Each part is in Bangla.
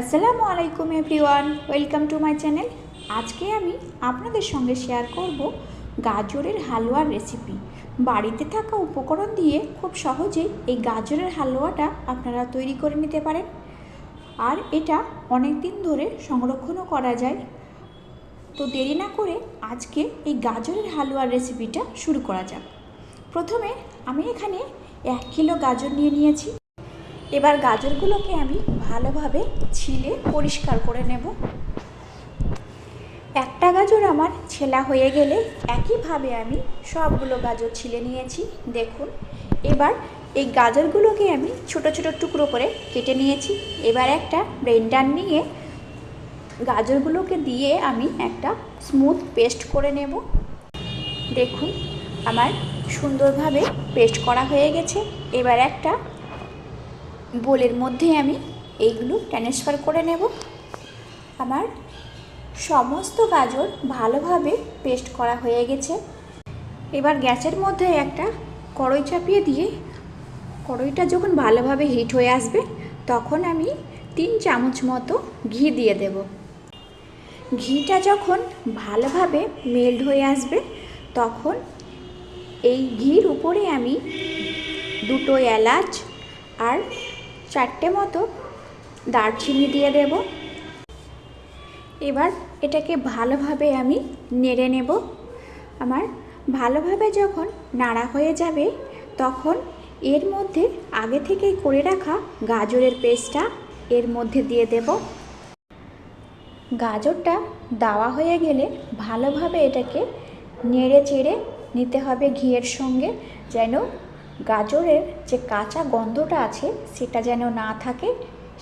আসসালামু আলাইকুম everyone, welcome to my channel. আজকে আমি আপনাদের সঙ্গে শেয়ার করব গাজরের হালুয়ার রেসিপি। বাড়িতে থাকা উপকরণ দিয়ে খুব সহজেই এই গাজরের হালুয়াটা আপনারা তৈরি করে নিতে পারেন। আর এটা অনেক দিন ধরে সংরক্ষণও করা যায়। তো দেরি না করে আজকে এই গাজরের হালুয়ার রেসিপিটা শুরু করা যাক। প্রথমে আমি এখানে এক কিলো গাজর নিয়ে নিয়েছি। এবার গাজরগুলোকে আমি ভালোভাবে ছিলে পরিষ্কার করে নেব। একটা গাজর আমার ছেলা হয়ে গেলে একইভাবে আমি সবগুলো গাজর ছিলে নিয়েছি, দেখুন। এবার এই গাজরগুলোকে আমি ছোট ছোট টুকরো করে কেটে নিয়েছি। এবার একটা ব্লেন্ডার নিয়ে গাজরগুলোকে দিয়ে আমি একটা স্মুথ পেস্ট করে নেব। দেখুন, আমার সুন্দরভাবে পেস্ট করা হয়ে গেছে। এবার একটা বোলের মধ্যে আমি এইগুলো ট্রান্সফার করে নেব। আমার সমস্ত গাজর ভালোভাবে পেস্ট করা হয়ে গেছে। এবার গ্যাসের মধ্যে একটা কড়াই চাপিয়ে দিয়ে, কড়াইটা যখন ভালোভাবে হিট হয়ে আসবে, তখন আমি তিন চামচ মতো ঘি দিয়ে দেব। ঘিটা যখন ভালোভাবে মেল্ট হয়ে আসবে, তখন এই ঘির উপরে আমি দুটো এলাচ আর চারটে মতো দারচিনি দিয়ে দেব। এবার এটাকে ভালোভাবে আমি নেড়ে নেব। আমার ভালোভাবে যখন নাড়া হয়ে যাবে, তখন এর মধ্যে আগে থেকেই করে রাখা গাজরের পেস্টটা এর মধ্যে দিয়ে দেব। গাজরটা দেওয়া হয়ে গেলে ভালোভাবে এটাকে নেড়ে চেড়ে নিতে হবে ঘিয়ের সঙ্গে, যেন গাজরের যে কাঁচা গন্ধটা আছে, সেটা যেন না থাকে।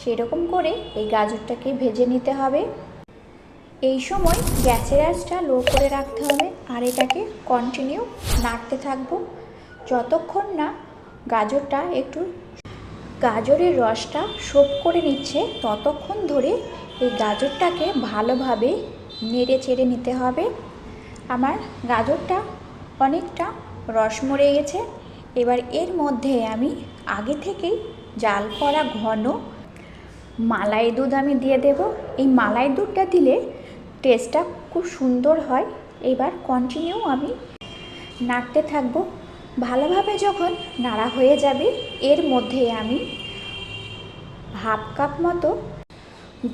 সেরকম করে এই গাজরটাকে ভেজে নিতে হবে। এই সময় গ্যাসের আঁচটা লো করে রাখতে হবে আর এটাকে কন্টিনিউ নাড়তে থাকব। যতক্ষণ না গাজরটা একটু গাজরের রসটা সোপ করে নিচ্ছে, ততক্ষণ ধরে এই গাজরটাকে ভালোভাবে নেড়ে চেড়ে নিতে হবে। আমার গাজরটা অনেকটা রস মরে গেছে। এবার এর মধ্যে আমি আগে থেকেই জাল করা ঘন মালাই দুধ আমি দিয়ে দেব। এই মালাই দুধটা দিলে টেস্টটা খুব সুন্দর হয়। এবার কন্টিনিউ আমি নাড়তে থাকব। ভালোভাবে যখন নাড়া হয়ে যাবে, এর মধ্যে আমি হাফ কাপ মতো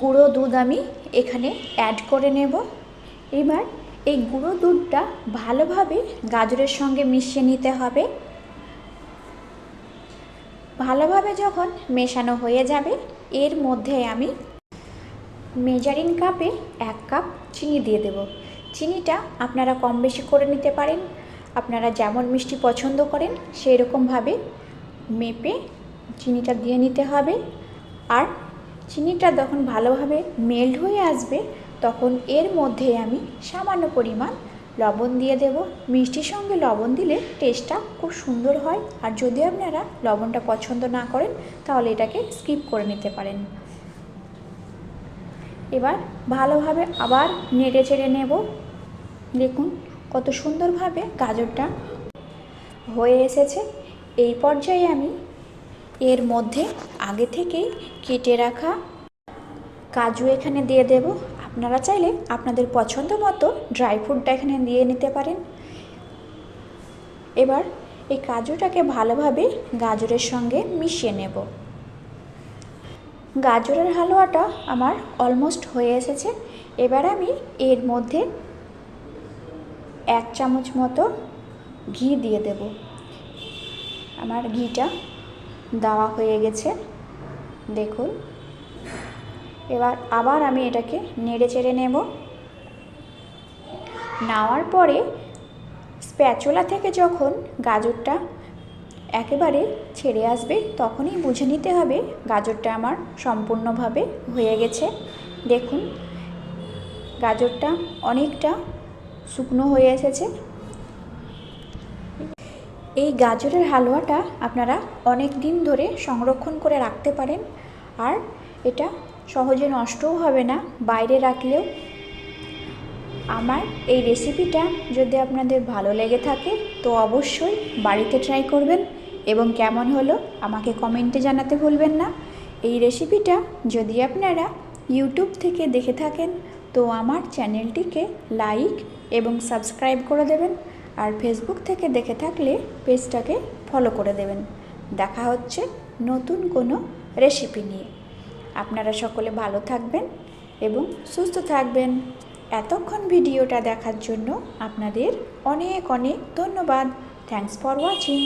গুঁড়ো দুধ আমি এখানে অ্যাড করে নেব। এবার এই গুঁড়ো দুধটা ভালোভাবে গাজরের সঙ্গে মিশিয়ে নিতে হবে। ভালোভাবে যখন মেশানো হয়ে যাবে, এর মধ্যে আমি মেজারিং কাপে এক কাপ চিনি দিয়ে দেব। চিনিটা আপনারা কম বেশি করে নিতে পারেন। আপনারা যেমন মিষ্টি পছন্দ করেন সেই রকমভাবে মেপে চিনিটা দিয়ে নিতে হবে। আর চিনিটা যখন ভালোভাবে মেল্ট হয়ে আসবে, তখন এর মধ্যে আমি সামান্য পরিমাণ লবণ দিয়ে দেব। মিষ্টির সঙ্গে লবণ দিলে টেস্টটা খুব সুন্দর হয়। আর যদি আপনারা লবণটা পছন্দ না করেন, তাহলে এটাকে স্কিপ করে নিতে পারেন। এবার ভালোভাবে আবার নেড়ে চেড়ে নেব। দেখুন কত সুন্দরভাবে গাজরটা হয়ে এসেছে। এই পর্যায়ে আমি এর মধ্যে আগে থেকেই কেটে রাখা কাজু এখানে দিয়ে দেব। আপনারা চাইলে আপনাদের পছন্দ মতো ড্রাই ফ্রুটটা এখানে দিয়ে নিতে পারেন। এবার এই কাজুটাকে ভালোভাবে গাজরের সঙ্গে মিশিয়ে নেব। গাজরের হালুয়াটা আমার অলমোস্ট হয়ে এসেছে। এবার আমি এর মধ্যে এক চামচ মতো ঘি দিয়ে দেব। আমার ঘিটা দেওয়া হয়ে গেছে। দেখুন। এবার আবার আমি এটাকে নেড়ে চেড়ে নেব। নেওয়ার পরে স্প্যাচুলা থেকে যখন গাজরটা একেবারে ছেড়ে আসবে, তখনই বুঝে নিতে হবে গাজরটা আমার সম্পূর্ণভাবে হয়ে গেছে। দেখুন, গাজরটা অনেকটা শুকনো হয়ে এসেছে। এই গাজরের হালুয়াটা আপনারা অনেক দিন ধরে সংরক্ষণ করে রাখতে পারেন। আর এটা সহজে নষ্টও হবে না, বাইরে রাখলেও। আমার এই রেসিপিটা যদি আপনাদের ভালো লেগে থাকে, তো অবশ্যই বাড়িতে ট্রাই করবেন এবং কেমন হলো আমাকে কমেন্টে জানাতে ভুলবেন না। এই রেসিপিটা যদি আপনারা ইউটিউব থেকে দেখে থাকেন, তো আমার চ্যানেলটিকে লাইক এবং সাবস্ক্রাইব করে দেবেন আর ফেসবুক থেকে দেখে থাকলে পেজটাকে ফলো করে দেবেন। দেখা হচ্ছে নতুন কোনো রেসিপি নিয়ে। আপনারা সকলে ভালো থাকবেন এবং সুস্থ থাকবেন। এতক্ষণ ভিডিওটা দেখার জন্য আপনাদের অনেক অনেক ধন্যবাদ। Thanks for watching